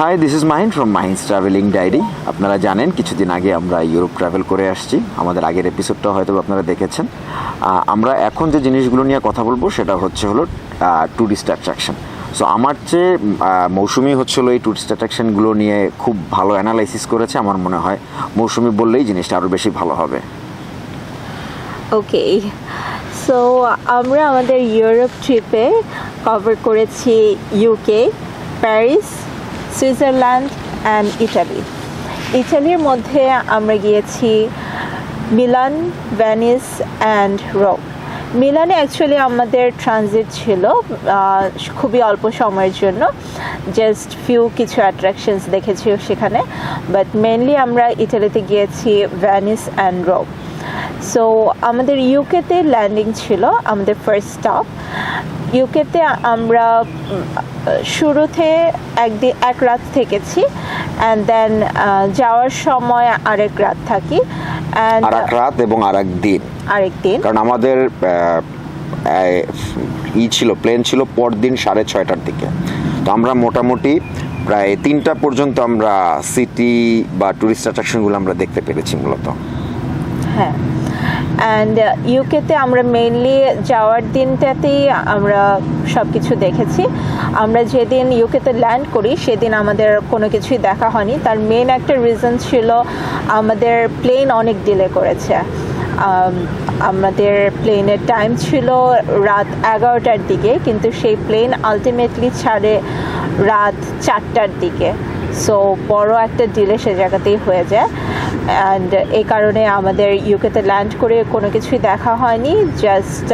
Hi this is Mahin from Mahin's travelling diary আপনারা জানেন, কিছুদিন আগে আমরা ইউরোপ ট্রাভেল করে আসছি। আমাদের আগের এপিসোডটা হয়তো আপনারা দেখেছেন। আমরা এখন যে জিনিসগুলো নিয়ে কথা বলব, সেটা হচ্ছে হলো ট্যুরিস্ট অ্যাট্রাকশন সো আমার চেয়ে মৌসুমি হচ্ছে হলো এই ট্যুরিস্ট অ্যাট্রাকশনগুলো নিয়ে খুব ভালো অ্যানালাইসিস করেছে। আমার মনে হয়, মৌসুমি বললেই জিনিসটা আরও বেশি ভালো হবে। ওকে সো আমরা আমাদের ইউরোপ ট্রিপে কভার করেছি UK Paris Switzerland and Italy ইটালির মধ্যে আমরা গিয়েছি মিলান ভ্যানিস অ্যান্ড রোম। মিলানে অ্যাকচুয়ালি আমাদের ট্রানজিট ছিল খুবই অল্প সময়ের জন্য। জাস্ট ফিউ কিছু অ্যাট্রাকশনস দেখেছি সেখানে বাট মেনলি আমরা ইটালিতে গিয়েছি ভ্যানিস অ্যান্ড রোম। সো আমাদের ইউকেতে ল্যান্ডিং ছিল, আমাদের ফার্স্ট স্টপ ইউকেতে আমরা শুরুতে একদিন এক রাত থেকেছি অ্যান্ড দেন যাওয়ার সময় আরেক রাত থাকি অ্যান্ড আর এক রাত এবং আর এক দিন। আরেক দিন। কারণ আমাদের ই ছিল প্লেন ছিল পরদিন সাড়ে ছয়টার দিকে। তো আমরা মোটামুটি প্রায় তিনটা পর্যন্ত আমরা সিটি বা টুরিস্ট অ্যাট্রাকশনগুলো আমরা দেখতে পেরেছি মূলত। হ্যাঁ। অ্যান্ড ইউকেতে আমরা মেইনলি যাওয়ার দিনটাতেই আমরা সব কিছু দেখেছি। আমরা যেদিন ইউকেতে ল্যান্ড করি, সেদিন আমাদের কোনো কিছুই দেখা হয়নি। তার মেন একটা রিজন ছিল আমাদের প্লেন অনেক ডিলে করেছে। আমাদের প্লেনের টাইম ছিল রাত এগারোটার দিকে, কিন্তু সেই প্লেন আলটিমেটলি ছাড়ে রাত চারটার দিকে। সো বড় একটা ডিলে সে জায়গাতেই হয়ে যায়। অ্যান্ড এই কারণে আমাদের ইউকেতে ল্যান্ড করে কোনো কিছুই দেখা হয়নি। জাস্ট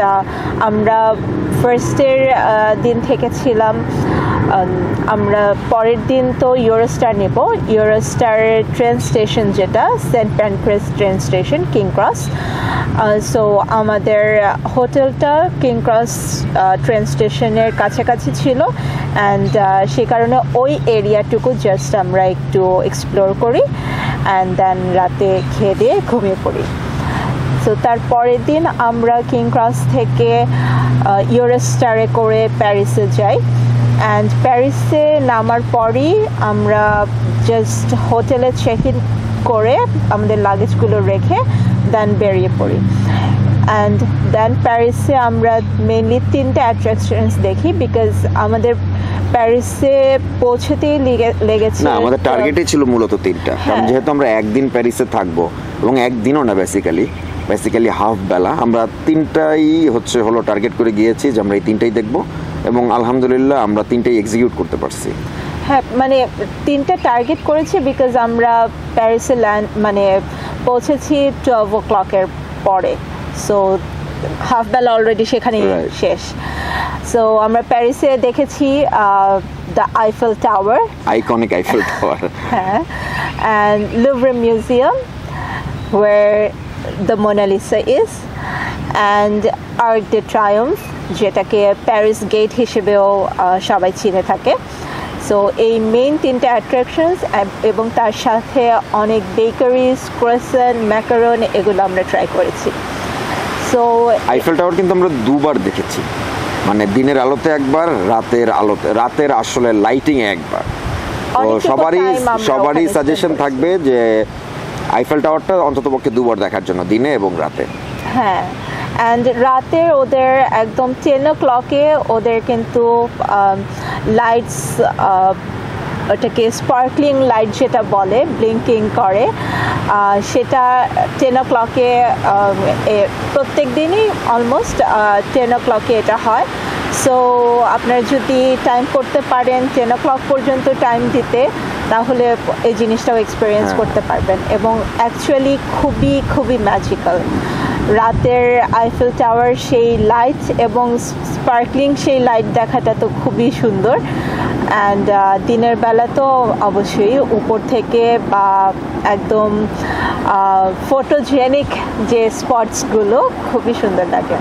আমরা ফার্স্টের দিন থেকে ছিলাম আমরা পরের দিন তো ইউরোস্টার নেব। ইউরোস্টার ট্রেন স্টেশন যেটা Saint Pancras train station King Cross so আমাদের হোটেলটা কিং ক্রস ট্রেন স্টেশনের কাছাকাছি ছিল। অ্যান্ড সে কারণে ওই এরিয়াটুকু জাস্ট আমরা একটু এক্সপ্লোর করি। অ্যান্ড দেন রাতে খেয়ে দিয়ে ঘুমিয়ে পড়ি। সো তার পরের দিন আমরা কিং ক্রস থেকে ইউরোস্টারে করে প্যারিসে যাই। অ্যান্ড প্যারিসে নামার পরই আমরা জাস্ট হোটেলে চেক ইন করে আমাদের লাগেজগুলো রেখে দেন বেরিয়ে পড়ি। অ্যান্ড দেন প্যারিসে আমরা মেনলি তিনটে অ্যাট্রাকশনস দেখি বিকজ আমাদের প্যারিসে পৌঁছতেই লেগে- লেগেছে। না আমাদের টার্গেটই ছিল মূলত তিনটা। কারণ হ্যাঁ। যেহেতু আমরা একদিন প্যারিসে থাকব এবং একদিনও না বেসিক্যালি বেসিক্যালি হাফ বেলা আমরা তিনটাই হচ্ছে হলো টার্গেট করে গিয়েছি যে আমরা এই তিনটাই দেখব এবং আলহামদুলিল্লাহ আমরা তিনটাই এক্সিকিউট করতে পারছি। হ্যাঁ মানে তিনটে টার্গেট করেছি বিকজ আমরা প্যারিসে ল্যান্ড মানে পৌঁছেছি টুয়েলভ ও ক্লকের পরে। সো হাফ বেলা অলরেডি Right. শেষ। সো আমরা প্যারিসে দেখেছি the Eiffel Tower iconic Eiffel Tower হ্যাঁ। And Louvre museum where the Mona Lisa Lisa and and the Triomphe যেটাকে প্যারিস গেট হিসেবেও সবাই চিনে থাকে। সো এই মেইন তিনটে অ্যাট্রাকশনস এবং তার সাথে অনেক বেকারিজ ক্রোসেন ম্যাকারন এগুলো আমরা ট্রাই করেছি। সো আইফেল টাওয়ার কিন্তু আমরা দুবার দেখেছি। মানে দিনের আলোতে একবার রাতের আলোতে রাতের আসলে লাইটিং একবার। তো সবারই সবারই সাজেশন থাকবে যে আইফেল টাওয়ারটা অন্তত পক্ষে দুবার দেখার জন্য দিনে এবং রাতে। হ্যাঁ অ্যান্ড রাতে ওদের একদম টেন ও ক্লকে ওদের কিন্তু লাইটস ওটাকে স্পার্কলিং লাইট যেটা বলে ব্লিঙ্কিং করে সেটা টেন ও ক্লকে প্রত্যেক দিনই অলমোস্ট টেন ও ক্লকে এটা হয়। সো আপনারা যদি টাইম করতে পারেন টেন ও ক্লক পর্যন্ত টাইম দিতে তাহলে এই জিনিসটাও এক্সপিরিয়েন্স হ্যাঁ। করতে পারবেন। এবং অ্যাকচুয়ালি খুবই খুবই ম্যাজিক্যাল রাতের আইফেল টাওয়ার সেই লাইট এবং স্পার্কলিং সেই লাইট দেখাটা তো খুবই সুন্দর। অ্যান্ড দিনের বেলা তো অবশ্যই উপর থেকে বা একদম ফটোজেনিক যে স্পটসগুলো খুবই সুন্দর লাগে।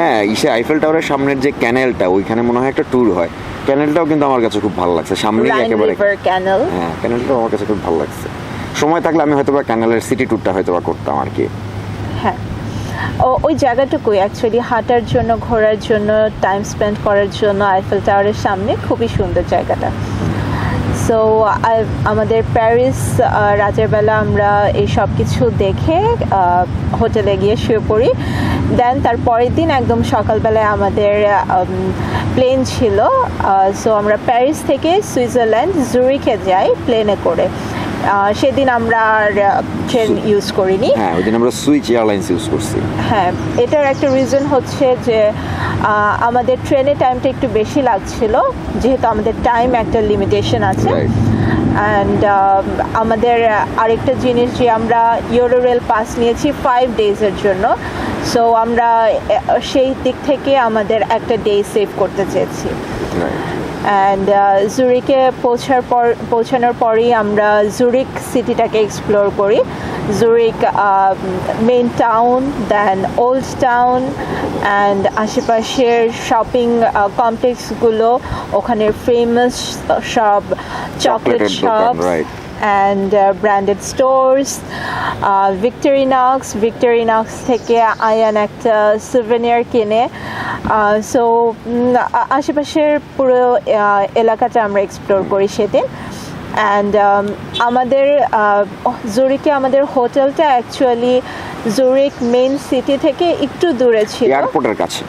হ্যাঁ ইসে আইফেল টাওয়ারের সামনের যে ক্যানেলটা ওইখানে মনে হয় একটা ট্যুর হয়। ক্যানেলটাও কিন্তু আমার কাছে খুব ভালো লাগছে সামনেই একেবারে ক্যানেল হ্যাঁ ক্যানেলটাও আমার কাছে খুব ভালো লাগছে। সময় থাকলে আমি হয়তো বা ক্যানেলের সিটি ট্যুরটা হয়তো বা করতাম আর কি। হ্যাঁ। ওই জায়গাটুকুই অ্যাকচুয়ালি হাঁটার জন্য, ঘোরার জন্য টাইম স্পেন্ড করার জন্য আইফেল টাওয়ারের সামনে খুবই সুন্দর জায়গাটা। সো আমাদের প্যারিস রাতের বেলা আমরা এই সব কিছু দেখে হোটেলে গিয়ে শুয়ে পড়ি। দেন তার পরের দিন একদম সকালবেলায় আমাদের প্লেন ছিল। সো আমরা প্যারিস থেকে সুইজারল্যান্ড জুরিকে যাই প্লেনে করে। সেদিন আমরা আর ট্রেন ইউজ করিনি। হ্যাঁ ওই দিন আমরা সুইচ এয়ারলাইন্স ইউজ করছি। হ্যাঁ এটার একটা রিজন হচ্ছে যে আমাদের ট্রেনে টাইমটা একটু বেশি লাগছিল যেহেতু আমাদের টাইম একটা লিমিটেশন আছে। অ্যান্ড আমাদের আরেকটা জিনিস যে আমরা ইউরো রেল পাস নিয়েছি ফাইভ ডেজের জন্য। সো আমরা সেই দিক থেকে আমাদের একটা ডে সেভ করতে চেয়েছি. অ্যান্ড জুরিকে পৌঁছার পর পৌঁছানোর পরেই আমরা জুরিক সিটিটাকে এক্সপ্লোর করি Zurich main town then old town and আশেপাশের শপিং কমপ্লেক্সগুলো ওখানের ফেমাস সব chocolate shop. And branded stores Victorinox Victorinox থেকে আয়ান একটা সুভেনিয়ার কিনে সো আশেপাশের পুরো আহ, এলাকাটা আমরা এক্সপ্লোর করি সেদিন। অ্যান্ড আমাদের আহ, জুরিকে আমাদের হোটেলটা অ্যাকচুয়ালি জুরিক মেইন সিটি থেকে একটু দূরে ছিল। এয়ারপোর্টের কাছে।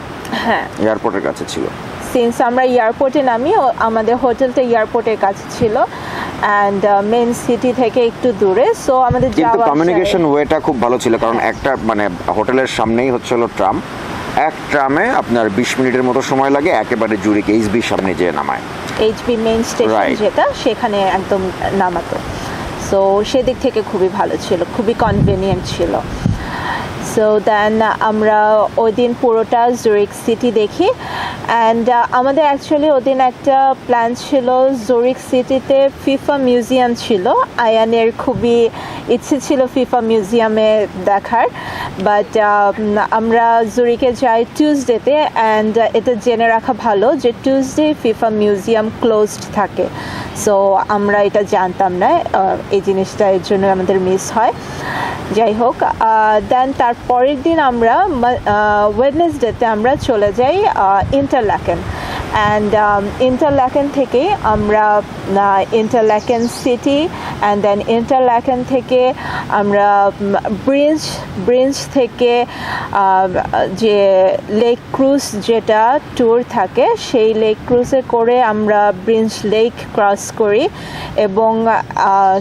হ্যাঁ। এয়ারপোর্টের কাছে ছিল। সিন্স আমরা এয়ারপোর্টে নামি আমাদের হোটেলটা এয়ারপোর্টের কাছে ছিল। অ্যান্ড মেন সিটি থেকে একটু দূরে সো আমাদের কিন্তু কমিউনিকেশন ওয়েটা খুব ভালো ছিল কারণ একটা মানে হোটেলের সামনেই হচ্ছে হলো ট্রাম। এক ট্রামে আপনার বিশ মিনিটের মতো সময় লাগে একেবারে জুড়ে এইচবির সামনে যেয়ে নামায়। HB main station. যেটা সেখানে একদম নামাতো। সো সেদিক থেকে খুবই ভালো ছিল খুবই কনভেনিয়েন্ট ছিল। সো দেন আমরা ওই দিন পুরোটা জুরিক সিটি দেখি। অ্যান্ড আমাদের অ্যাকচুয়ালি ওদিন একটা প্ল্যান ছিল জুরিক সিটিতে ফিফা মিউজিয়াম ছিল। আয়ানের খুবই ইচ্ছে ছিল ফিফা মিউজিয়ামে দেখার। বাট আমরা জুরিকে যাই টিউসডেতে অ্যান্ড এটা জেনে রাখা ভালো যে টিউসডে ফিফা মিউজিয়াম ক্লোজড থাকে। সো আমরা এটা জানতাম না এই জিনিসটা, এর জন্য আমাদের মিস হয়। যাই হোক দেন তার পরের দিন আমরা ওয়েডনেসডেতে আমরা চলে যাই ইন্টারল্যাকেন অ্যান্ড ইন্টারল্যাকেন থেকে আমরা Interlaken city and then Interlaken থেকে আমরা ব্রিঞ্জ ব্রিঞ্জ থেকে যে লেক ক্রুজ যেটা ট্যুর থাকে, সেই লেক ক্রুজে করে আমরা ব্রিঞ্জ লেক ক্রস করি। এবং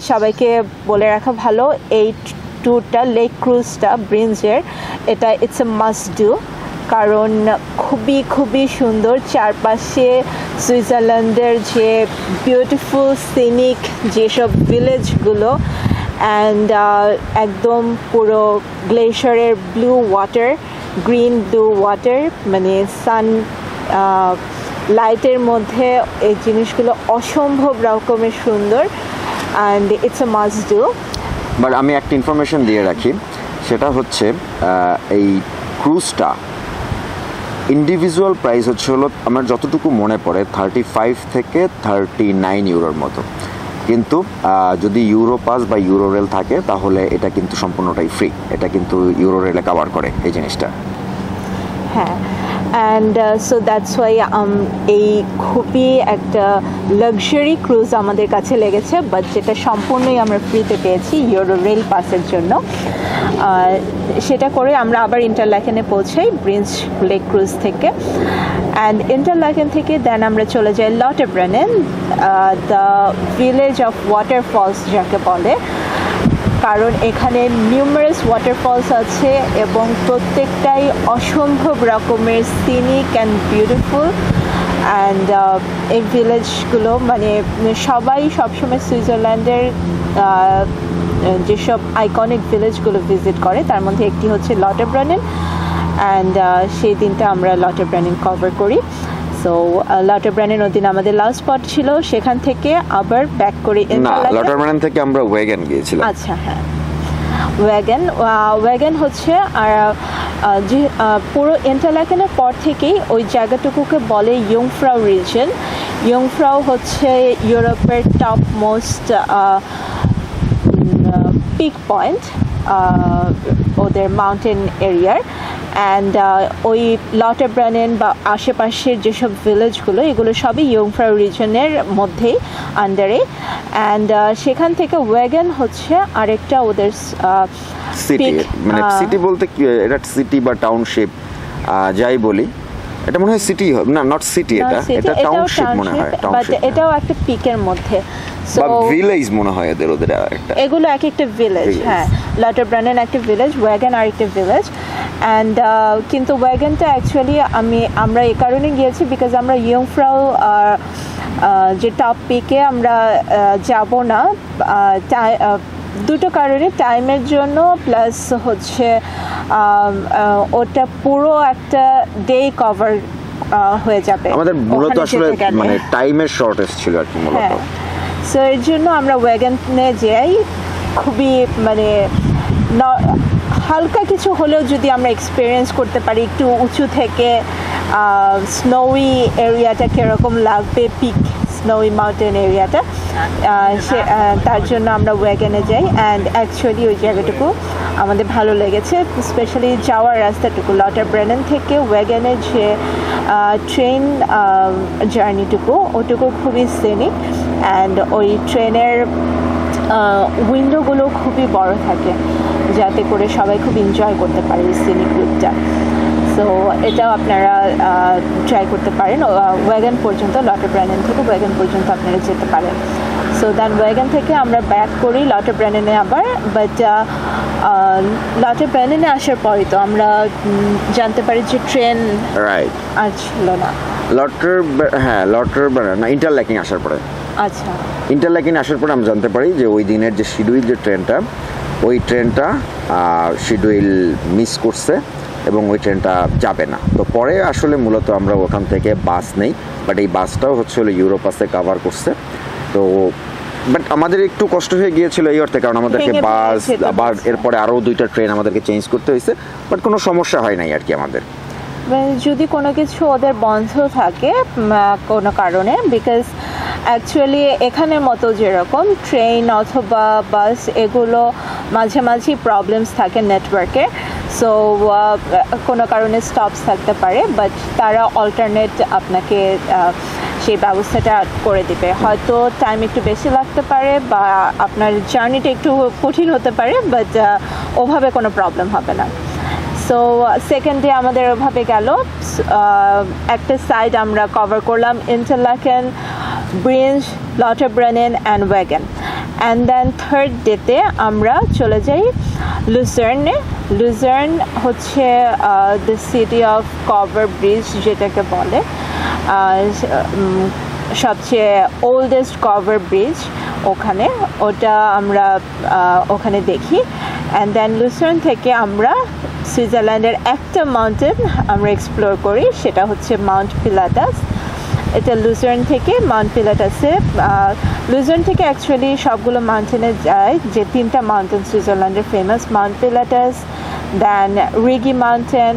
সবাইকে বলে রাখা ভালো এই ট্যুরটা লেক ক্রুজটা ব্রিঞ্জের এটা ইটস এ মাস্ট ডু কারণ খুবই খুবই সুন্দর চারপাশে সুইজারল্যান্ডের যে বিউটিফুল সিনিক যেসব ভিলেজগুলো অ্যান্ড একদম পুরো গ্লেশিয়ারের blue water green blue water মানে সান লাইটের মধ্যে এই জিনিসগুলো অসম্ভব রকমের সুন্দর and it's a must do but আমি একটা ইনফরমেশন দিয়ে রাখি। সেটা হচ্ছে এই ক্রুজটা ইন্ডিভিজুয়াল প্রাইস হচ্ছে হলো আমার যতটুকু মনে পড়ে থার্টি ফাইভ থেকে থার্টি নাইন ইউরোর মতো। কিন্তু যদি ইউরো পাস বা ইউরো রেল থাকে, তাহলে এটা কিন্তু সম্পূর্ণটাই ফ্রি এটা কিন্তু ইউরো রেলে কাভার করে এই জিনিসটা। হ্যাঁ। অ্যান্ড সো দ্যাটস ওয়াই এই খুবই একটা লাক্সারি ক্রুজ আমাদের কাছে লেগেছে বাট যেটা সম্পূর্ণই আমরা ফ্রিতে পেয়েছি ইউরো রেল পাসের জন্য। সেটা করে আমরা আবার ইন্টারল্যাকেনে পৌঁছাই ব্রিঞ্জ লেক ক্রুজ থেকে। অ্যান্ড ইন্টারল্যাকেন থেকে দেন আমরা চলে যাই Lauterbrunnen the village of waterfalls যাকে বলে। কারণ এখানে নিউমারাস ওয়াটারফলস আছে এবং প্রত্যেকটাই অসম্ভব রকমের সিনিক অ্যান্ড বিউটিফুল অ্যান্ড এই ভিলেজগুলো মানে সবাই সবসময় সুইজারল্যান্ডের যেসব আইকনিক ভিলেজগুলো ভিজিট করে, তার মধ্যে একটি হচ্ছে লটেব্রানেন অ্যান্ড সেই দিনটা আমরা লটেব্রানেন কভার করি। সো লটেব্রানেন ওদিন আমাদের লাস্ট স্পট ছিল সেখান থেকে আবার ব্যাক করে না Interlaken- লটারম্যান থেকে আমরা ওয়েগেন গিয়েছিলাম। আচ্ছা হ্যাঁ। ওয়াগন ওয়াগন হচ্ছে আর যে পুরো ইন্টারল্যাকেনের পর থেকেই ওই জায়গাটুকুকে বলে ইয়ংফ্রাউ রিজন ইয়ংফ্রাউ হচ্ছে ইউরোপের টপ মোস্ট পিক পয়েন্ট ওদের মাউন্টেন এরিয়ার অ্যান্ড ওই লটার ব্রানেন বা আশেপাশের যেসব ভিলেজগুলো এগুলো সবই ইয়ংফ্রাউ রিজনের মধ্যেই আন্ডারে অ্যান্ড সেখান থেকে ওয়াগন হচ্ছে আরেকটা ওদের সিটি মানে সিটি বলতে কি এটা সিটি বা টাউনশিপ যাই বলি। এটা মনে হয় সিটি না নট সিটি এটা এটা টাউনশিপ মনে হয় but টাউনশিপ এটাও একটা পিকের মধ্যে। বা ভিলেজ মনে হয় এদের ওদের একটা। এগুলো এক একটা ভিলেজ হ্যাঁ। লটার ব্রান্ডেন একটা ভিলেজ ওয়াগন আর একটা ভিলেজ অ্যান্ড কিন্তু ওয়াগনটা অ্যাকচুয়ালি আমি আমরা এই কারণে গিয়েছি বিকজ আমরা ইয়ংফ্রাউ যে টপ পিকে আমরা যাব না। দুটো কারণে টাইমের জন্য প্লাস হচ্ছে ওটা পুরো একটা ডে কভার হয়ে যাবে। আমাদের মূলত আসলে মানে টাইমের শর্টেজ ছিল আর কি মূলত। হ্যাঁ। সো এর জন্য আমরা ওয়াগনে যাই। খুবই মানে হালকা কিছু হলেও যদি আমরা এক্সপিরিয়েন্স করতে পারি, একটু উঁচু থেকে স্নোই এরিয়াটা কীরকম লাগবে পিক স্নোই মাউন্টেন এরিয়াটা সে তার জন্য আমরা ওয়াগনে যাই অ্যান্ড অ্যাকচুয়ালি ওই জায়গাটুকু আমাদের ভালো লেগেছে স্পেশালি যাওয়ার রাস্তাটুকু লটার ব্রেনেন থেকে ওয়াগনের যে ট্রেন জার্নিটুকু ওটুকু খুবই সিনিক অ্যান্ড ওই ট্রেনের উইন্ডোগুলো খুবই বড় থাকে। যাতে করে সবাই খুব এনজয় করতে পারে এই সিনিক রুটটা সো এটাও আপনারা ট্রাই করতে পারেন। ওয়াগন পর্যন্ত লটার ব্র্যান্ডেন থেকে ওয়াগন পর্যন্ত আপনারা যেতে পারেন। সো দেন ওয়াগন থেকে আমরা ব্যাক করি লটার ব্র্যান্ডেনে আবার। বাট লটার ব্র্যান্ডেনে আসার পরে তো আমরা জানতে পারি যে ট্রেন রাইট আর ছিল না লটার হ্যাঁ লটার না ইন্টারল্যাকিং আসার পরে। আচ্ছা। ইন্টারল্যাকিং আসার পরে আমরা জানতে পারি যে ওই দিনের যে শিডিউল যে ট্রেনটা ওই ট্রেনটা শিডিউল মিস করছে এবং ওই ট্রেনটা যাবে না। তো পরে আসলে মূলত আমরা ওখান থেকে বাস নেই বাট এই বাসটাও হচ্ছে হলো ইউরোপাসে কাভার করছে। তো বাট আমাদের একটু কষ্ট হয়ে গিয়েছিল এই অর্থে কারণ আমাদেরকে বাস আবার এরপরে আরও দুইটা ট্রেন আমাদেরকে চেঞ্জ করতে হয়েছে বাট কোনো সমস্যা হয় নাই আর কি আমাদের। যদি কোনো কিছু ওদের বন্ধ থাকে কোনো কারণে বিকজ অ্যাকচুয়ালি এখানের মতো যেরকম ট্রেন অথবা বাস এগুলো মাঝে মাঝেই প্রবলেমস থাকে নেটওয়ার্কে সো কোনো কারণে স্টপস থাকতে পারে বাট তারা অল্টারনেট আপনাকে সেই ব্যবস্থাটা করে দিবে। হয়তো টাইম একটু বেশি লাগতে পারে বা আপনার জার্নিটা একটু কঠিন হতে পারে বাট ওভাবে কোনো প্রবলেম হবে না। সো সেকেন্ড ডে আমাদের ওভাবে গেল। একটা সাইড আমরা কভার করলাম Interlaken Brienz Lauterbrunnen and ওয়াগন অ্যান্ড দেন থার্ড ডেতে আমরা চলে যাই লুজার্নে লুজার্ন হচ্ছে the city of cover bridge যেটাকে বলে। সবচেয়ে ওল্ডেস্ট কভার ব্রিজ ওখানে। ওটা আমরা ওখানে দেখি। অ্যান্ড দেন লুসার্ন থেকে আমরা সুইজারল্যান্ডের একটা মাউন্টেন আমরা এক্সপ্লোর করি সেটা হচ্ছে মাউন্ট পিলাটাস এটা লুজার্ন থেকে মাউন্ট পিলাটাসে লুজার্ন থেকে অ্যাকচুয়ালি সবগুলো মাউন্টেনে যায় যে তিনটা মাউন্টেন সুইজারল্যান্ডের famous mount Pilatus then Rigi mountain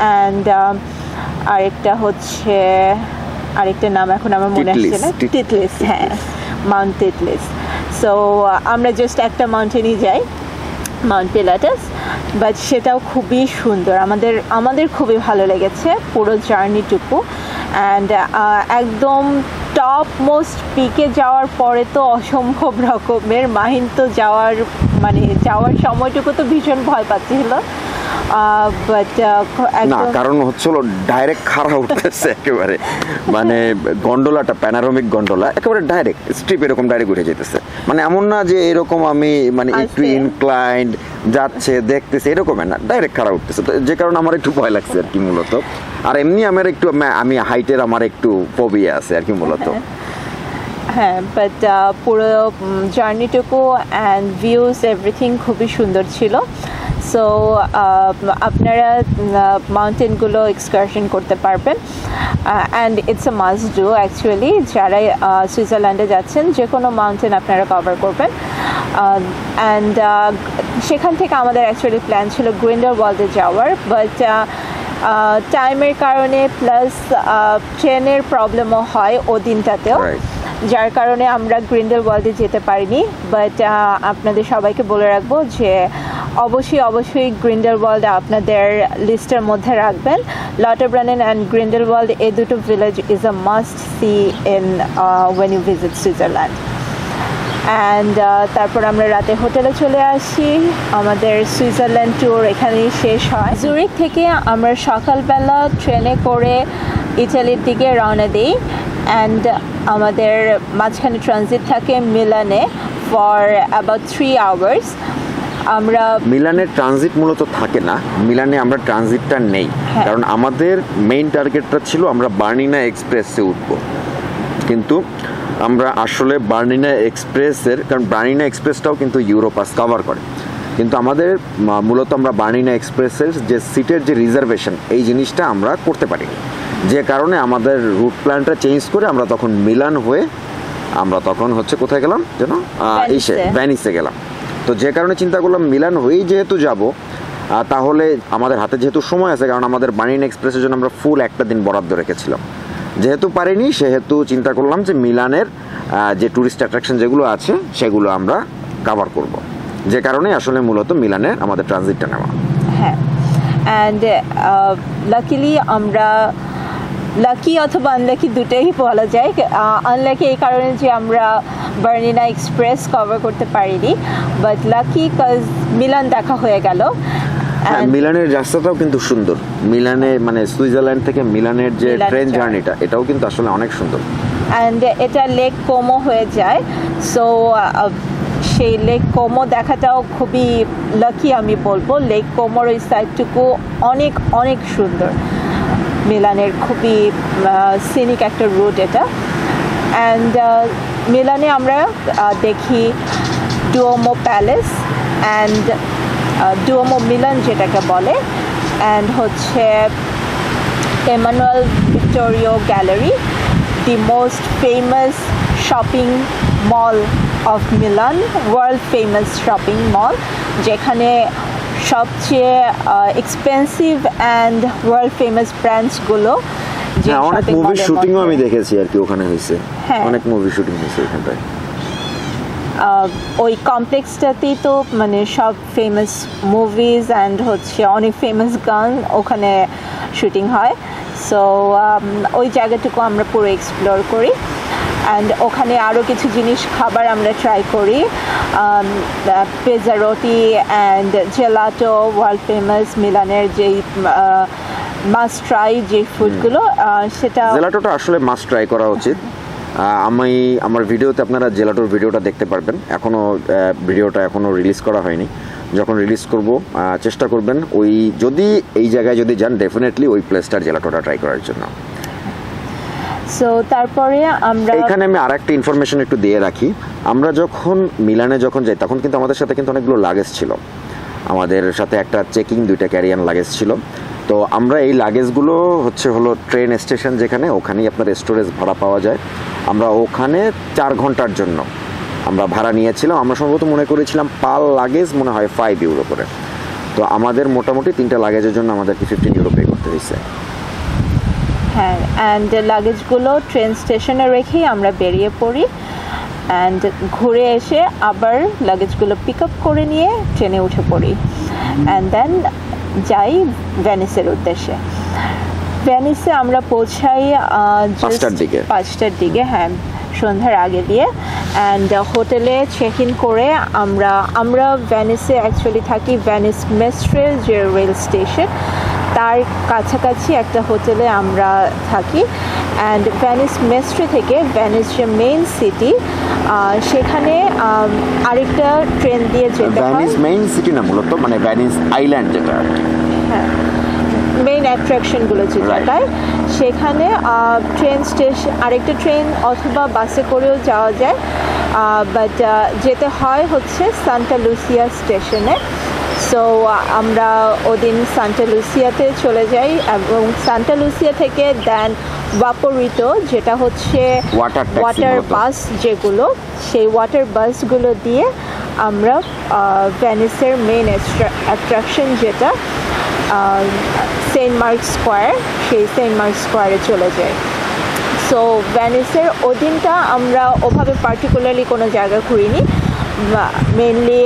and আরেকটা হচ্ছে আরেকটা নাম এখন আমার মনে আসছে না টিট- টিটলিস হ্যাঁ মাউন্ট টিটলিস সো আমরা জাস্ট একটা মাউন্টেনই যাই মাউন্ট পিলাটাস বাট সেটাও খুবই সুন্দর। আমাদের আমাদের খুবই ভালো লেগেছে পুরো জার্নিটুকু। অ্যান্ড একদম টপ মোস্ট পিকে যাওয়ার পরে তো অসম্ভব রকমের মাহিন তো যাওয়ার মানে যাওয়ার সময়টুকু তো ভীষণ ভয় পাচ্ছিল। বাট না কারণ হচ্ছে হলো ডাইরেক্ট খাড়া উঠতেছে একেবারে। মানে গন্ডোলাটা প্যানারোমিক গন্ডোলা একেবারে ডাইরেক্ট স্ট্রিপ এরকম ডাইরেক্ট উঠে যেতেছে মানে এমন না যে এরকম আমি মানে একটু। ইনক্লাইন্ড যাচ্ছে দেখতেছে এরকম না ডাইরেক্ট খাড়া উঠতেছে। তো যে কারণে আমার একটু ভয় লাগছে আর কি মূলত। আর এমনি আমার একটু আমি হাইটের আমার একটু ফোবিয়া আছে আর কি মূলত। হ্যাঁ। বাট পুরো জার্নিটুকু অ্যান্ড ভিউজ এভরিথিং খুবই সুন্দর ছিল। সো আপনারা মাউন্টেনগুলো এক্সকারশন করতে পারবেন। And it's a must do actually যারা সুইজারল্যান্ডে যাচ্ছেন যে কোনো মাউন্টেন আপনারা কভার করবেন। অ্যান্ড সেখান থেকে আমাদের অ্যাকচুয়ালি প্ল্যান ছিল গ্রিন্ডার ওয়ার্ল্ডে যাওয়ার বাট টাইমের কারণে প্লাস ট্রেনের প্রবলেমও হয় ও দিনটাতেও। যার কারণে আমরা গ্রিন্ডেল ওয়ার্ল্ডে যেতে পারিনি বাট আপনাদের সবাইকে বলে রাখব যে অবশ্যই অবশ্যই গ্রিন্ডেল ওয়ার্ল্ড আপনাদের লিস্টের মধ্যে রাখবেন। লটার লটারব্রানেন অ্যান্ড গ্রিন্ডেল ওয়ার্ল্ড এই দুটো village is a must see in when you visit Switzerland and তারপর আমরা রাতে হোটেলে চলে আসি। আমাদের সুইজারল্যান্ড ট্যুর এখানেই শেষ হয়। জুরিক থেকে আমরা সকালবেলা ট্রেনে করে ইটালির দিকে রওনা দিই। অ্যান্ড আমাদের মাঝখানে ট্রানজিট থাকে মিলানে ফর অ্যাবাউট থ্রি আওয়ার্স আমরা মিলানের ট্রানজিট মূলত থাকে না। মিলানে আমরা ট্রানজিটটা নেই। হ্যাঁ। কারণ আমাদের মেইন টার্গেটটা ছিল আমরা বার্নিনা এক্সপ্রেসে উঠব। কিন্তু আমরা আসলে বার্নিনা এক্সপ্রেসের কারণ বার্নিনা এক্সপ্রেসটাও কিন্তু ইউরোপাস কভার করে। কিন্তু আমাদের মূলত আমরা বার্নিনা এক্সপ্রেসের যে সিটের যে রিজার্ভেশন এই জিনিসটা আমরা করতে পারিনি। যে কারণে আমাদের রুট প্ল্যানটা চেঞ্জ করে আমরা তখন মিলান হয়ে আমরা তখন হচ্ছে কোথায় গেলাম যেন ইসে। ভ্যানিসে গেলাম। তো যে কারণে চিন্তা করলাম মিলান হয়েই যেহেতু যাব তাহলে আমাদের হাতে যেহেতু সময় আছে, কারণ আমাদের বানিন এক্সপ্রেসের জন্য আমরা ফুল একটা দিন বরাদ্দ রেখেছিলাম। যেহেতু পারিনি, সেহেতু চিন্তা করলাম যে মিলানের যে ট্যুরিস্ট অ্যাট্রাকশন যেগুলো আছে, সেগুলো আমরা কাভার করব। যে কারণে আসলে মূলত মিলানে আমাদের ট্রানজিটটা নেওয়া। হ্যাঁ অ্যান্ড লাকিলি আমরা লাকি অথবা আনলাকি দুটোই বলা যায়। আনলাকি এই কারণে যে আমরা বার্নিনা এক্সপ্রেস কভার করতে পারিনি বাট লাকি কাজ মিলান দেখা হয়ে গেল। হ্যাঁ মিলানের রাস্তাটাও কিন্তু সুন্দর। মিলানে মানে সুইজারল্যান্ড থেকে মিলানের যে ট্রেন জার্নিটা এটাও কিন্তু আসলে অনেক সুন্দর। অ্যান্ড এটা লেক কোমো হয়ে যায়। সো সেই লেক কোমো দেখাটাও খুবই লাকি আমি বলব। লেক কোমোর ওই সাইডটুকু অনেক অনেক সুন্দর। মিলানের খুবই সিনিক একটা রুট এটা। অ্যান্ড মিলানে আমরা দেখি Duomo palace and Duomo Milan যেটাকে বলে। অ্যান্ড হচ্ছে Emanuele Vittorio gallery the most famous shopping mall of Milan world famous shopping mall যেখানে সবচেয়ে এক্সপেন্সিভ অ্যান্ড ওয়ার্ল্ড ফেমাস ব্র্যান্ডসগুলো হ্যাঁ অনেক mall শুটিংও আমি দেখেছি আর কি ওখানে হয়েছে। হ্যাঁ। অনেক মুভি শুটিং হয়েছে ওখানটায়। ওই কমপ্লেক্সটাতেই তো মানে সব ফেমাস মুভিজ অ্যান্ড হচ্ছে অনেক ফেমাস গান ওখানে শুটিং হয়। সো ওই জায়গাটুকু আমরা পুরো এক্সপ্লোর করি। অ্যান্ড ওখানে আরও কিছু জিনিস খাবার আমরা ট্রাই করি। পেজা রুটি অ্যান্ড জেলাটো ওয়ার্ল্ড ফেমাস মিলানের যেই মাস্ট ট্রাই যে ফুডগুলো সেটা জেলাটোটা আসলে মাস্ট ট্রাই করা উচিত। আমি আমার ভিডিওতে আপনারা জেলাটোর ভিডিওটা দেখতে পারবেন। এখনও ভিডিওটা এখনও রিলিজ করা হয়নি। যখন রিলিজ করব চেষ্টা করবেন ওই যদি এই জায়গায় যদি যান ডেফিনেটলি ওই প্লেসটার জেলাটোটা ট্রাই করার জন্য। সো তারপরে আমরা এইখানে আমি আর একটা ইনফরমেশন একটু দিয়ে রাখি। আমরা যখন মিলানে যখন যাই, তখন কিন্তু আমাদের সাথে কিন্তু অনেকগুলো লাগেজ ছিল। আমাদের সাথে একটা চেকিং দুইটা ক্যারিয়ান লাগেজ ছিল। তো আমরা এই লাগেজগুলো হচ্ছে হলো ট্রেন স্টেশন যেখানে, ওখানেই আপনার স্টোরেজ ভাড়া পাওয়া যায়। আমরা ওখানে চার ঘণ্টার জন্য আমরা ভাড়া নিয়েছিলাম। আমরা সম্ভবত মনে করেছিলাম পাল লাগেজ মনে হয় ফাইভ ইউরো করে। তো আমাদের মোটামুটি তিনটা লাগেজের জন্য আমাদেরকে ফিফটিন ইউরো পে করতে হয়েছে। হ্যাঁ অ্যান্ড লাগেজগুলো ট্রেন স্টেশনে রেখেই আমরা বেরিয়ে পড়ি। অ্যান্ড ঘুরে এসে আবার লাগেজগুলো পিক আপ করে নিয়ে ট্রেনে উঠে পড়ি। অ্যান্ড দেন যাই ভ্যানিসের উদ্দেশ্যে। ভ্যানিসে আমরা পৌঁছাই পাঁচটার দিকে। পাঁচটার দিকে হ্যাঁ সন্ধ্যার আগে দিয়ে। অ্যান্ড হোটেলে চেক ইন করে আমরা আমরা ভ্যানিসে অ্যাকচুয়ালি থাকি ভ্যানিস মেস্ট্রেল যে রেল স্টেশন তার কাছাকাছি একটা হোটেলে আমরা থাকি। অ্যান্ড ভ্যানিস মেস্ট্রি থেকে ভ্যানিস যে মেইন সিটি সেখানে আরেকটা ট্রেন দিয়ে যেতে হয়। ভ্যানিস মেইন সিটি না মূলত মানে ভ্যানিস আইল্যান্ড যেটা হ্যাঁ মেইন অ্যাট্রাকশনগুলো যে. জায়গায় সেখানে ট্রেন স্টেশন আরেকটা ট্রেন অথবা বাসে করেও যাওয়া যায়। বাট যেতে হয় হচ্ছে সান্টা লুসিয়া স্টেশনে সো আমরা ওদিন সান্টা লুসিয়াতে চলে যাই এবং সান্টা লুসিয়া থেকে দেন ওয়াপোরিটো যেটা হচ্ছে ওয়াটার বাস যেগুলো সেই ওয়াটার বাসগুলো দিয়ে আমরা ভ্যানিসের মেইন অ্যাট্রাকশন যেটা সেন্ট মার্ক স্কোয়ার সেই সেন্ট মার্ক স্কোয়ারে চলে যাই। সো ভ্যানিসের ওদিনটা আমরা ওভাবে পার্টিকুলারলি কোনো জায়গা ঘুরিনি। মেনলি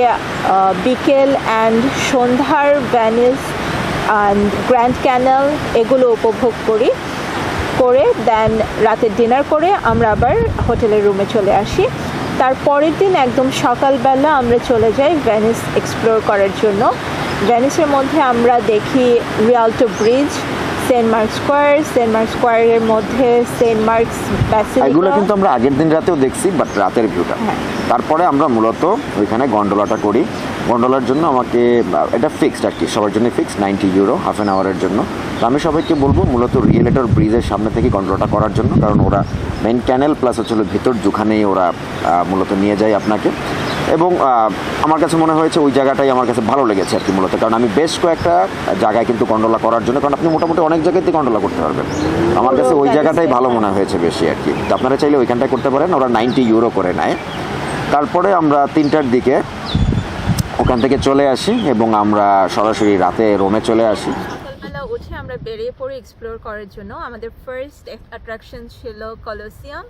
বিকেল অ্যান্ড সন্ধ্যার ভ্যানিস অ্যান্ড গ্র্যান্ড ক্যানেল এগুলো উপভোগ করি, করে দেন রাতের ডিনার করে আমরা আবার হোটেলের রুমে চলে আসি। তার পরের দিন একদম সকালবেলা আমরা চলে যাই ভ্যানিস এক্সপ্লোর করার জন্য। ভ্যানিসের মধ্যে আমরা দেখি Rialto bridge Saint Mark square Saint Mark স্কোয়ারের মধ্যে সেন্ট মার্কস এগুলো কিন্তু আমরা আগের দিন রাতেও দেখছি বাট রাতের ভিউটা। হ্যাঁ। তারপরে আমরা মূলত ওইখানে গন্ডোলাটা করি। গন্ডোলার জন্য আমাকে এটা ফিক্সড আর কি সবার জন্য fixed ninety euro half an আওয়ারের জন্য। তো আমি সবাইকে বলব মূলত রিয়েলেটর ব্রিজের সামনে থেকে গন্ডোলাটা করার জন্য কারণ ওরা মেইন ক্যানেল প্লাস হচ্ছে ভিতর যেখানেই ওরা মূলত নিয়ে যায় আপনাকে। এবং আমার কাছে মনে হয়েছে ওই জায়গাটাই আমার কাছে ভালো লেগেছে আর কি মূলত। কারণ আমি বেশ কয়েকটা জায়গায় কিন্তু গন্ডোলা করার জন্য কারণ আপনি মোটামুটি অনেক জায়গাতেই গন্ডোলা করতে পারবেন। আমার কাছে ওই জায়গাটাই ভালো মনে হয়েছে বেশি আর কি। তো আপনারা চাইলে ওইখানটায় করতে পারেন ওরা নাইনটি ইউরো করে নেয়। তারপরে আমরা তিনটার দিকে ওখান থেকে চলে আসি এবং আমরা সরাসরি রাতে রোমে চলে আসি। উঠে আমরা বেরিয়ে পড়ি এক্সপ্লোর করার জন্য। আমাদের ফার্স্ট অ্যাট্রাকশন ছিল কলোসিয়াম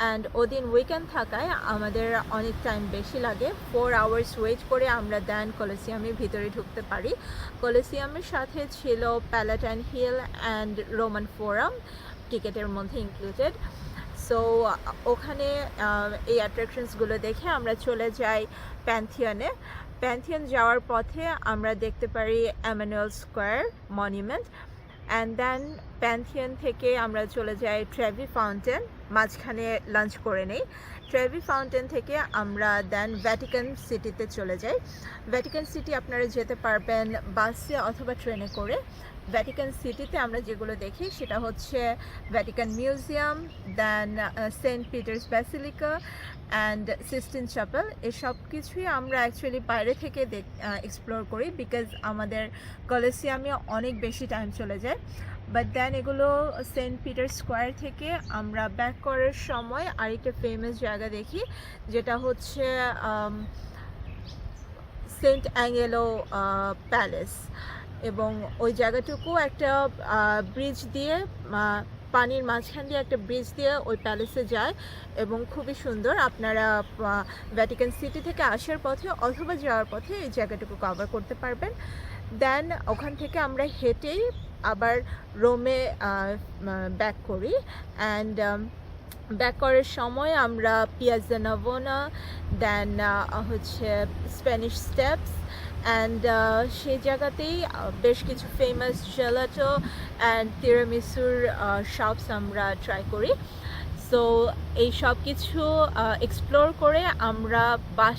অ্যান্ড ওদিন উইকেন্ড থাকায় আমাদের অনেক টাইম বেশি লাগে। ফোর আওয়ার্স ওয়েট করে আমরা দেন কলোসিয়ামের ভিতরে ঢুকতে পারি। কলোসিয়ামের সাথে ছিল Palatine hill and Roman forum টিকেটের মধ্যে ইনক্লুডেড সো ওখানে এই অ্যাট্রাকশনসগুলো দেখে আমরা চলে যাই প্যান্থিয়নে প্যান্থিয়ন যাওয়ার পথে আমরা দেখতে পারি Emanuel square monument and then Pantheon থেকে আমরা চলে যাই ট্রেভি ফাউন্টেন মাঝখানে লাঞ্চ করে নেই। ট্রেভি ফাউন্টেন থেকে আমরা দেন ভ্যাটিকান সিটিতে চলে যাই। ভ্যাটিকান সিটি আপনারা যেতে পারবেন বাসে অথবা ট্রেনে করে। ভ্যাটিকান সিটিতে আমরা যেগুলো দেখি, সেটা হচ্ছে Vatican museum then Saint Peter's basilica and Sistine chapel এসব কিছুই আমরা অ্যাকচুয়ালি বাইরে থেকে এক্সপ্লোর করি বিকজ আমাদের কলেসিয়ামে অনেক বেশি টাইম চলে যায়। বাট দেন এগুলো সেন্ট পিটার স্কোয়ার থেকে আমরা ব্যাক করার সময় আরেকটা ফেমাস জায়গা দেখি, যেটা হচ্ছে সেন্ট অ্যাঙ্গেলো প্যালেস এবং ওই জায়গাটুকু একটা ব্রিজ দিয়ে পানির মাঝখান দিয়ে একটা ব্রিজ দিয়ে ওই প্যালেসে যায় এবং খুবই সুন্দর। আপনারা ভ্যাটিকান সিটি থেকে আসার পথে অথবা যাওয়ার পথে এই জায়গাটুকু কভার করতে পারবেন। দেন ওখান থেকে আমরা হেঁটেই আবার রোমে ব্যাক করি। অ্যান্ড ব্যাক করার সময় আমরা পিয়াজা দেন হচ্ছে স্প্যানিশ স্টেপস অ্যান্ড সেই জায়গাতেই বেশ কিছু ফেমাস জেলাটো অ্যান্ড তিরামিসুর শপস আমরা ট্রাই করি। সো এই সব কিছু এক্সপ্লোর করে আমরা বাস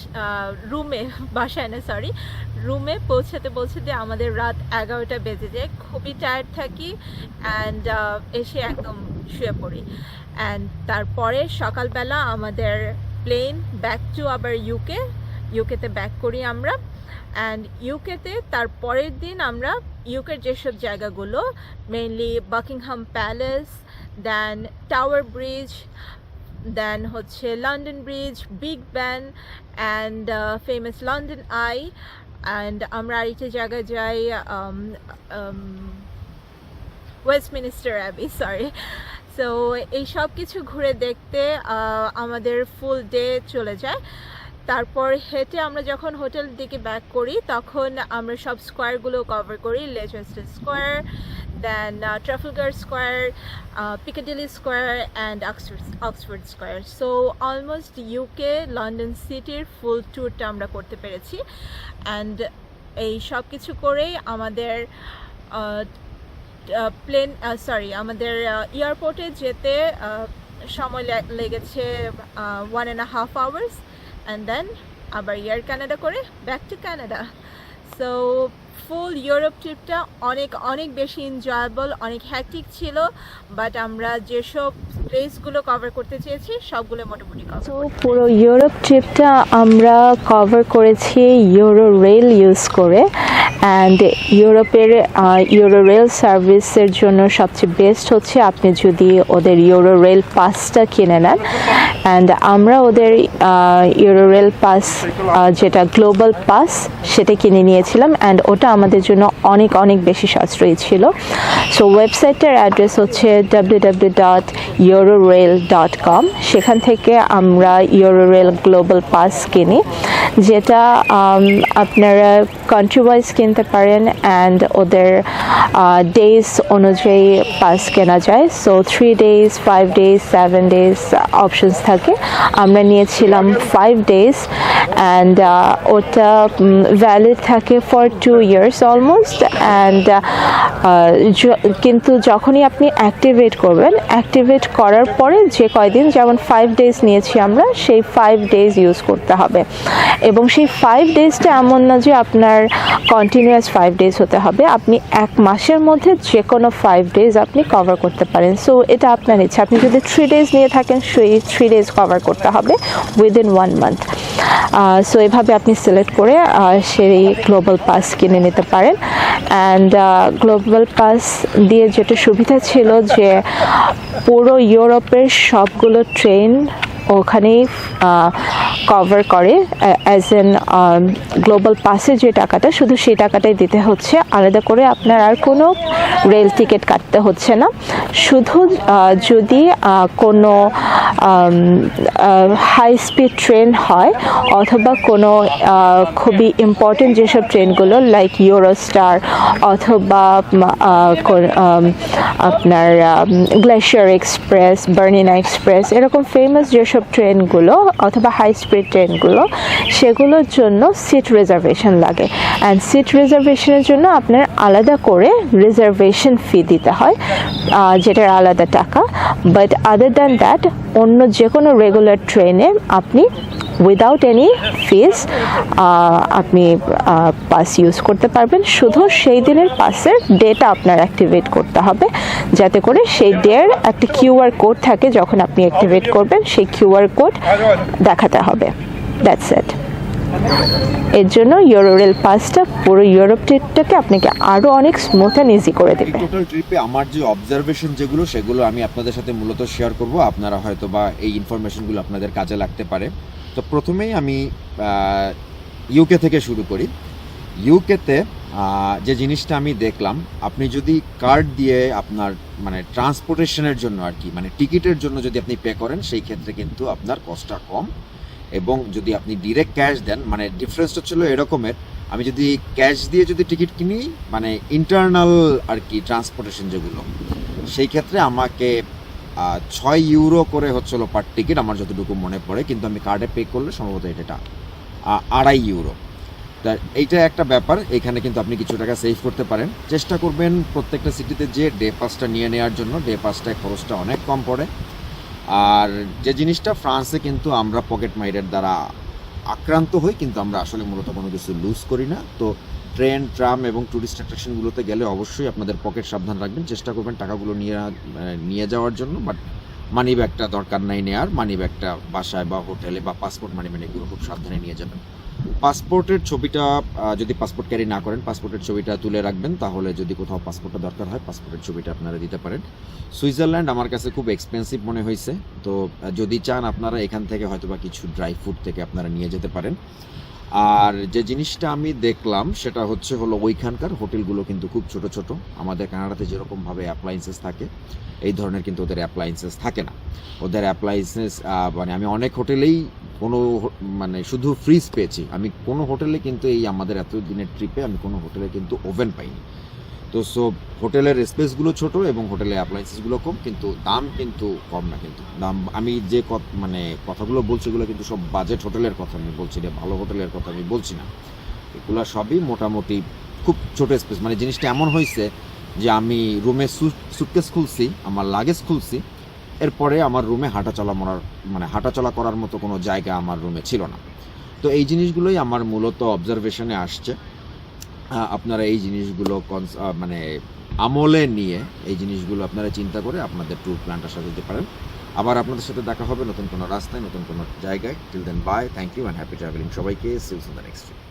রুমে বাসায় না সরি রুমে পৌঁছাতে পৌঁছাতে আমাদের রাত এগারোটা বেজে যায়। খুবই টায়ার্ড থাকি অ্যান্ড এসে একদম শুয়ে পড়ি। অ্যান্ড তারপরে সকালবেলা আমাদের প্লেন ব্যাক টু আবার ইউকে ইউকেতে ব্যাক করি আমরা। অ্যান্ড ইউকেতে তার পরের দিন আমরা ইউকের যেসব জায়গাগুলো mainly Buckingham palace then tower bridge then হচ্ছে London bridge big Ben and famous London eye and আমরা আরেকটা জায়গায় যাই ওয়েস্টমিনিস্টার অ্যাবি সরি সো এই সব কিছু ঘুরে দেখতে আমাদের ফুল ডে চলে যায়। তারপর হেঁটে আমরা যখন হোটেল দিকে ব্যাক করি, তখন আমরা সব স্কোয়ারগুলো কভার করি Leicester square then Trafalgar square Piccadilly square and Oxford square so almost UK London সিটির ফুল ট্যুরটা আমরা করতে পেরেছি। অ্যান্ড এই সব কিছু করেই আমাদের প্লেন সরি আমাদের এয়ারপোর্টে যেতে সময় লেগেছে one and half hours and then আবার এয়ার কানাডা করে back to Canada so full Europe ট্রিপটা অনেক অনেক বেশি এনজয়েবল অনেক হ্যাকটিক ছিল বাট আমরা যেসব প্লেসগুলো কভার করতে চেয়েছি সবগুলো মোটামুটি কভার তো পুরো ইউরোপ ট্রিপটা আমরা কভার করেছি ইউরো রেল ইউজ করে অ্যান্ড ইউরোপের ইউরো রেল সার্ভিসের জন্য সবচেয়ে বেস্ট হচ্ছে আপনি যদি ওদের ইউরো রেল পাসটা কিনে নেন অ্যান্ড আমরা ওদের ইউরো রেল পাস যেটা গ্লোবাল পাস সেটা কিনে নিয়েছিলাম অ্যান্ড ওটা আমাদের জন্য অনেক অনেক বেশি সাশ্রয়ী ছিল। সো ওয়েবসাইটের অ্যাড্রেস হচ্ছে ডাব্লিউ কম সেখান থেকে আমরা ইউরো রেল গ্লোবাল পাস কিনি, যেটা আপনারা কান্ট্রি ওয়াইজ কিনতে পারেন অ্যান্ড ওদের ডেজ অনুযায়ী পাস কেনা যায়। So three days five days seven days options থাকে। আমরা নিয়েছিলাম ফাইভ ডেজ অ্যান্ড ওটা ভ্যালিড থাকে for two years almost and কিন্তু যখনই আপনি অ্যাক্টিভেট করবেন অ্যাক্টিভেট করার পরে যে কয়দিন, যেমন ফাইভ ডেজ নিয়েছি আমরা, সেই ফাইভ ডেজ ইউজ করতে হবে। এবং সেই ফাইভ ডেজটা এমন না যে আপনার কন্টিনিউয়াস ফাইভ ডেজ হতে হবে, আপনি এক মাসের মধ্যে যে কোনো ফাইভ ডেজ আপনি কভার করতে পারেন। সো এটা আপনার ইচ্ছা। আপনি যদি থ্রি ডেজ নিয়ে থাকেন, সেই থ্রি ডেজ কভার করতে হবে উইদিন ওয়ান মান্থ সো এভাবে আপনি সিলেক্ট করে সেই গ্লোবাল পাস কিনে নিতে পারেন। অ্যান্ড গ্লোবাল পাস দিয়ে যেটা সুবিধা ছিল যে পুরো ইউরোপের সবগুলো ট্রেন ওখানেই কভার করে অ্যাজ এন গ্লোবাল পাসে যে টাকাটা, শুধু সেই টাকাটাই দিতে হচ্ছে। আলাদা করে আপনার আর কোনো রেল টিকিট কাটতে হচ্ছে না। শুধু যদি কোনো হাই স্পিড ট্রেন হয়, অথবা কোনো খুবই ইম্পর্টেন্ট যেসব ট্রেনগুলো লাইক ইউরোস্টার অথবা আপনার গ্লেশিয়ার এক্সপ্রেস বার্নিনা এক্সপ্রেস এরকম ফেমাস যেসব ট্রেনগুলো অথবা হাই স্পিড ট্রেনগুলো, সেগুলোর জন্য সিট রিজার্ভেশন লাগে। অ্যান্ড সিট রিজার্ভেশনের জন্য আপনার আলাদা করে রিজার্ভেশন ফি দিতে হয় যেটার আলাদা টাকা। বাট আদার দ্যান দ্যাট অন্য যে কোনো রেগুলার ট্রেনে আপনি উইদাউট এনি ফিস আপনি পাস ইউজ করতে পারবেন। শুধু সেই দিনের পাসের ডেটা আপনার অ্যাক্টিভেট করতে হবে। যাতে করে সেই ডের একটা কিউআর কোড থাকে যখন আপনি অ্যাক্টিভেট করবেন, সেই কিউআর কোড দেখাতে হবে। দ্যাটস ইট এর জন্য ইউরো রেল পাসটা পুরো ইউরোপ ট্রিপটাকে আপনাকে আরও অনেক স্মুথ অ্যান্ড ইজি করে দেবে। ট্রিপে আমার যে অবজারভেশন যেগুলো, সেগুলো আমি আপনাদের সাথে মূলত শেয়ার করব। আপনারা হয়তো বা এই ইনফরমেশনগুলো আপনাদের কাজে লাগতে পারে। তো প্রথমেই আমি ইউকে থেকে শুরু করি। ইউকেতে যে জিনিসটা আমি দেখলাম, আপনি যদি কার্ড দিয়ে আপনার মানে ট্রান্সপোর্টেশনের জন্য আর কি মানে টিকিটের জন্য যদি আপনি পে করেন, সেই ক্ষেত্রে কিন্তু আপনার কস্টটা কম। এবং যদি আপনি ডিরেক্ট ক্যাশ দেন মানে ডিফারেন্সটা ছিল এরকমের, আমি যদি ক্যাশ দিয়ে যদি টিকিট কিনি মানে ইন্টারনাল আর কি ট্রান্সপোর্টেশন যেগুলো, সেই ক্ষেত্রে আমাকে ছয় ইউরো করে হচ্ছিল পার টিকিট আমার যতটুকু মনে পড়ে, কিন্তু আমি কার্ডে পে করলে সম্ভবত এটা আড়াই ইউরো। তা এইটা একটা ব্যাপার, এখানে কিন্তু আপনি কিছু টাকা সেভ করতে পারেন। চেষ্টা করবেন প্রত্যেকটা সিটিতে যে ডে পাসটা নিয়ে নেওয়ার জন্য ডে পাসটায় খরচটা অনেক কম পড়ে। আর যে জিনিসটা ফ্রান্সে কিন্তু আমরা পকেট মাইরের দ্বারা আক্রান্ত হই, কিন্তু আমরা আসলে মূলত কোনো কিছু লুজ করি না। তো ট্রেন ট্রাম এবং ট্যুরিস্ট অ্যাট্রাকশনগুলোতে গেলে অবশ্যই আপনাদের পকেট সাবধান রাখবেন। চেষ্টা করবেন টাকাগুলো নিয়ে আহ, নিয়ে যাওয়ার জন্য বাট মানি ব্যাগটা দরকার নাই নেওয়ার মানি ব্যাগটা বাসায় বা হোটেলে বা পাসপোর্ট মানি এগুলো খুব সাবধানে নিয়ে যাবেন। পাসপোর্টের ছবিটা যদি পাসপোর্ট ক্যারি না করেন পাসপোর্টের ছবিটা তুলে রাখবেন তাহলে যদি কোথাও পাসপোর্টটা দরকার হয় পাসপোর্টের ছবিটা আপনারা দিতে পারেন। সুইজারল্যান্ড আমার কাছে খুব এক্সপেন্সিভ মনে হয়েছে। তো যদি চান আপনারা এখান থেকে হয়তো বা কিছু ড্রাই ফ্রুট থেকে আপনারা নিয়ে যেতে পারেন। আর যে জিনিসটা আমি দেখলাম, সেটা হচ্ছে হলো ওইখানকার হোটেলগুলো কিন্তু খুব ছোট ছোট। আমাদের কানাডাতে যেরকমভাবে অ্যাপ্লায়েন্সেস থাকে, এই ধরনের কিন্তু ওদের অ্যাপ্লায়েন্সেস থাকে না। ওদের অ্যাপ্লায়েন্সেস মানে আমি অনেক হোটেলেই কোনো মানে শুধু ফ্রিজ পেয়েছি। আমি কোনো হোটেলে কিন্তু এই আমাদের এতদিনের ট্রিপে আমি কোনো হোটেলে কিন্তু ওভেন পাইনি। তো সো হোটেলের স্পেসগুলো ছোট এবং হোটেলের অ্যাপ্লায়েন্সেসগুলো কম, কিন্তু দাম কিন্তু কম না কিন্তু। দাম, আমি যে মানে কথাগুলো বলছি এগুলো কিন্তু সব বাজেট হোটেলের কথা, আমি বলছি না, ভালো হোটেলের কথা আমি বলছি না। এগুলো সবই মোটামুটি খুব ছোট স্পেস মানে জিনিসটা এমন হয়েছে যে আমি রুমে সুটকেস খুলছি, আমার লাগেজ খুলছি, এরপরে আমার রুমে হাঁটা চলা মরার মানে হাঁটা চলা করার মতো কোনো জায়গা আমার রুমে ছিল না। তো এই জিনিসগুলোই আমার মূলত অবজারভেশনে আসছে। আপনারা এই জিনিসগুলো মানে আমলে নিয়ে এই জিনিসগুলো আপনারা চিন্তা করে আপনাদের ট্যুর প্ল্যানটা সাজাতে পারেন। আবার আপনাদের সাথে দেখা হবে নতুন কোনো রাস্তায়, নতুন কোনো জায়গায়। Till then bye thank you and happy travelling সবাইকে সিলস ইন দ্য নেক্সট